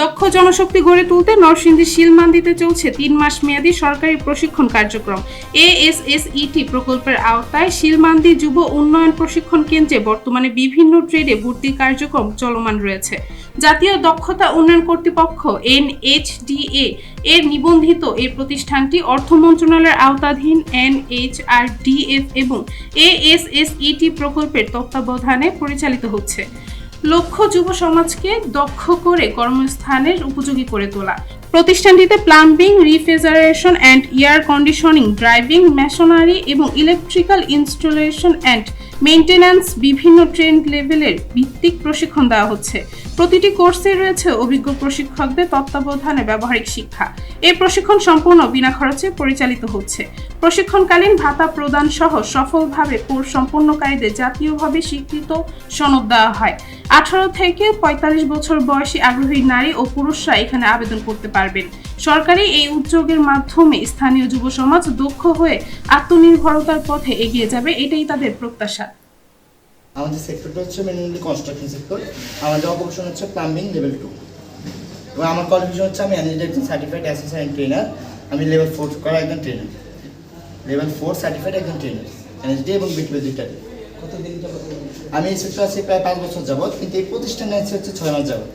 দক্ষ জনশক্তি গড়ে তুলতে নরসিংদীর শিলমান্দিতে চলছে তিন মাস মেয়াদী সরকারি প্রশিক্ষণ কার্যক্রম। এএসএসইটি প্রকল্পের আওতায় শিলমান্দি যুব উন্নয়ন প্রশিক্ষণ কেন্দ্রে বর্তমানে বিভিন্ন ট্রেডে ভর্তি কার্যক্রম চলমান রয়েছে। জাতীয় দক্ষতা উন্নয়ন কর্তৃপক্ষ এনএইচডিএ এর নিবন্ধিত এই প্রতিষ্ঠানটি অর্থ মন্ত্রণালয়ের আওতাধীন এনএইচআরডিএফ এবং এএসএসইটি প্রকল্পের তত্ত্বাবধানে পরিচালিত হচ্ছে। লক্ষ্য যুব সমাজকে দক্ষ করে কর্মস্থানের উপযোগী করে তোলা। প্রতিষ্ঠানটিতে plumbing, refrigeration, and air conditioning, driving, machinery এবং ইলেকট্রিক্যাল ইনস্টলেশন অ্যান্ড মেইনটেন্যান্স বিভিন্ন ট্রেন্ড লেভেলের ভিত্তিক প্রশিক্ষণ দেওয়া হচ্ছে। প্রতিটি কোর্সে রয়েছে অভিজ্ঞ প্রশিক্ষকদের তত্ত্বাবধানে ব্যবহারিক শিক্ষা। এই প্রশিক্ষণ সম্পূর্ণ বিনা খরচে পরিচালিত হচ্ছে। প্রশিক্ষণকালীন ভাতা প্রদান সহ সফলভাবে কোর্স সম্পন্নকারীদের জাতীয়ভাবে স্বীকৃত সনদ দেওয়া হয়। আঠারো থেকে পঁয়তাল্লিশ বছর বয়সী আগ্রহী নারী ও পুরুষরা এখানে আবেদন করতে পারবেন। সরকারি এই উদ্যোগের মাধ্যমে স্থানীয় যুব সমাজ দক্ষ হয়ে আত্মনির্ভরতার পথে এগিয়ে যাবে, এটাই তাদের প্রত্যাশা। আমাদের সেক্টরটা হচ্ছে মেনলি কনস্ট্রাকশন সেক্টর আমাদের অপারেশন হচ্ছে প্লাম্বিং লেভেল টু এবং আমার কোয়ালিফিকেশন হচ্ছে আমি এনএসডি একজন সার্টিফাইড অ্যাসিস্ট্যান্ট ট্রেনার আমি লেভেল ফোর করা একজন ট্রেনার লেভেল ফোর সার্টিফাইড একজন ট্রেনার এনএসডি এবং বিটিপি দুইটাতে আমি এই সেক্টর আছি প্রায় পাঁচ বছর যাবত কিন্তু এই প্রতিষ্ঠানে আছে হচ্ছে ছয় মাস যাবত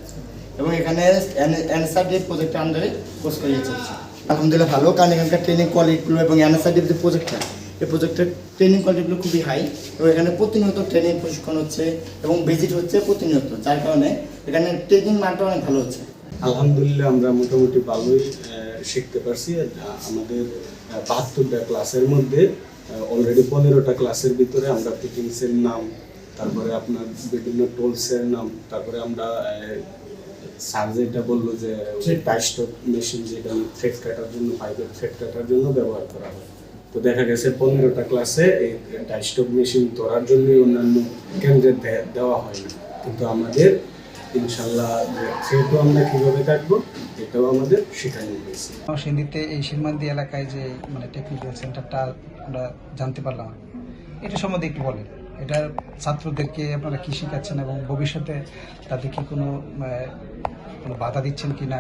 এবং এখানে এনএসআরডি প্রজেক্টের আন্ডারে কোর্স করিয়ে চলছে। আলহামদুলিল্লাহ ভালো। কারণ এখানকার ট্রেনিং কোয়ালিটিগুলো এবং এনএসআরডির যে প্রজেক্টটা এই প্রজেক্টের ট্রেনিং কোয়ালিটিগুলো খুবই হাই এবং এখানে প্রতিনিয়ত ট্রেনিং প্রশিক্ষণ হচ্ছে এবং ভিজিট হচ্ছে প্রতিনিয়ত যার কারণে এখানে ট্রেনিং মানটা অনেক ভালো হচ্ছে। আলহামদুলিল্লাহ আমরা মোটামুটি ভালোই শিখতে পারছি। আমাদের বাহাত্তরটা ক্লাসের মধ্যে অলরেডি পনেরোটা ক্লাসের ভিতরে আমরা ফিটিংসের নাম তারপরে আপনার বিভিন্ন টোলসের নাম তারপরে আমরা স্যার যেটা বলল যে টাইস্টক মেশিন যেটা থ্রেড কাটার জন্য পাইপের থ্রেড কাটার জন্য ব্যবহার করা হয়। তো দেখা গেছে পনেরোটা ক্লাসে এই ডাইস্টক মেশিন ধরার জন্যই অন্যান্য কেন্দ্রে দেওয়া হয় না কিন্তু আমাদের ইনশাল্লাহ থ্রেডও আমরা কীভাবে কাটবো, এটাও আমাদের শেখানো হয়েছে। নরসিংদীতে এই সীমান্তি এলাকায় যে মানে টেকনিক্যাল সেন্টারটা আমরা জানতে পারলাম, এটা সম্বন্ধে একটু বলেন। এটার ছাত্রদেরকে আপনারা কি শেখাচ্ছেন এবং ভবিষ্যতে তাদেরকে কোনো কোনো বাধা দিচ্ছেন কিনা?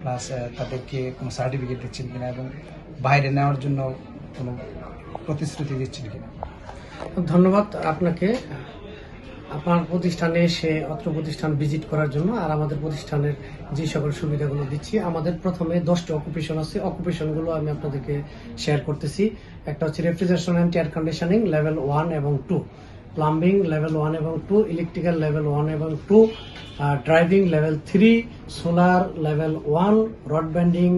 প্লাস তাদেরকে কোনো সার্টিফিকেট দিচ্ছেন কিনা? এবং বাইরে নেওয়ার জন্য কোনো প্রতিশ্রুতি দিচ্ছেন কিনা। ধন্যবাদ আপনাকে। আপনার প্রতিষ্ঠানে এসে অত্র প্রতিষ্ঠান ভিজিট করার জন্য আর আমাদের প্রতিষ্ঠানের যে সকল সুবিধাগুলো দিচ্ছি, আমাদের প্রথমে দশটি অকুপেশন আছে। অকুপেশনগুলো আমি আপনাদেরকে শেয়ার করতেছি। একটা হচ্ছে refrigeration and air conditioning level one এবং টু প্লাম্বিং লেভেল ওয়ান এবং টু ইলেকট্রিক্যাল লেভেল ওয়ান এবং two driving level three solar level one rod bending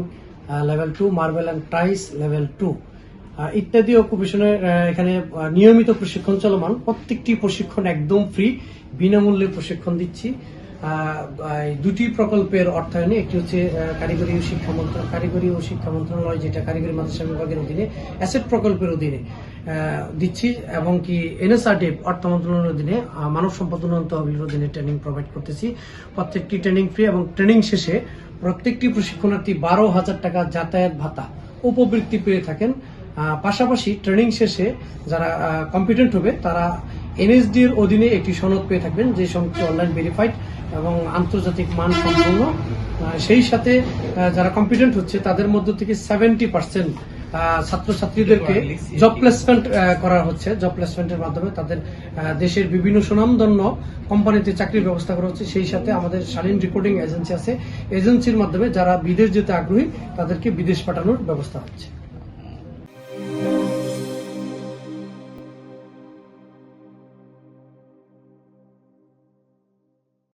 level two marble and tiles level two uh, ইত্যাদি অকুপেশনের আহ, এখানে নিয়মিত প্রশিক্ষণ চলমান। প্রত্যেকটি প্রশিক্ষণ একদম ফ্রি। বিনামূল্যে প্রশিক্ষণ দিচ্ছি। দুটি প্রকল্পের অর্থায়নে একটি হচ্ছে কারিগরি ও শিক্ষা মন্ত্রণ কারিগরি ও শিক্ষা মন্ত্রণালয় যেটা কারিগরি মাদ্রাসা বিভাগের অধীনে অ্যাসেট প্রকল্পের অধীনে দিচ্ছি। এবং কি এনএসআরডি অর্থ মন্ত্রণালয়ের অধীনে মানব সম্পদ উন্নয়ন তহবিলের অধীনে ট্রেনিং প্রোভাইড করতেছি। প্রত্যেকটি ট্রেনিং ফ্রি এবং ট্রেনিং শেষে প্রত্যেকটি প্রশিক্ষণার্থী বারো হাজার টাকা যাতায়াত ভাতা উপবৃত্তি পেয়ে থাকেন। পাশাপাশি ট্রেনিং শেষে যারা কম্পিটেন্ট হবে তারা এনএসডি এর অধীনে একটি সনদ পেয়ে থাকবেন যে সনদটি অনলাইন ভেরিফাইড এবং আন্তর্জাতিক মান সম্পন্ন সেই সাথে যারা কম্পিটেন্ট হচ্ছে তাদের মধ্য থেকে সেভেন্টি পার্সেন্ট ছাত্রছাত্রীদেরকে জব প্লেসমেন্ট করা হচ্ছে। জব প্লেসমেন্টের মাধ্যমে তাদের দেশের বিভিন্ন সুনামধন্য কোম্পানিতে চাকরির ব্যবস্থা করা হচ্ছে। সেই সাথে আমাদের শালীন রিপোর্টিং এজেন্সি আছে। এজেন্সির মাধ্যমে যারা বিদেশ যেতে আগ্রহী তাদেরকে বিদেশ পাঠানোর ব্যবস্থা হচ্ছে।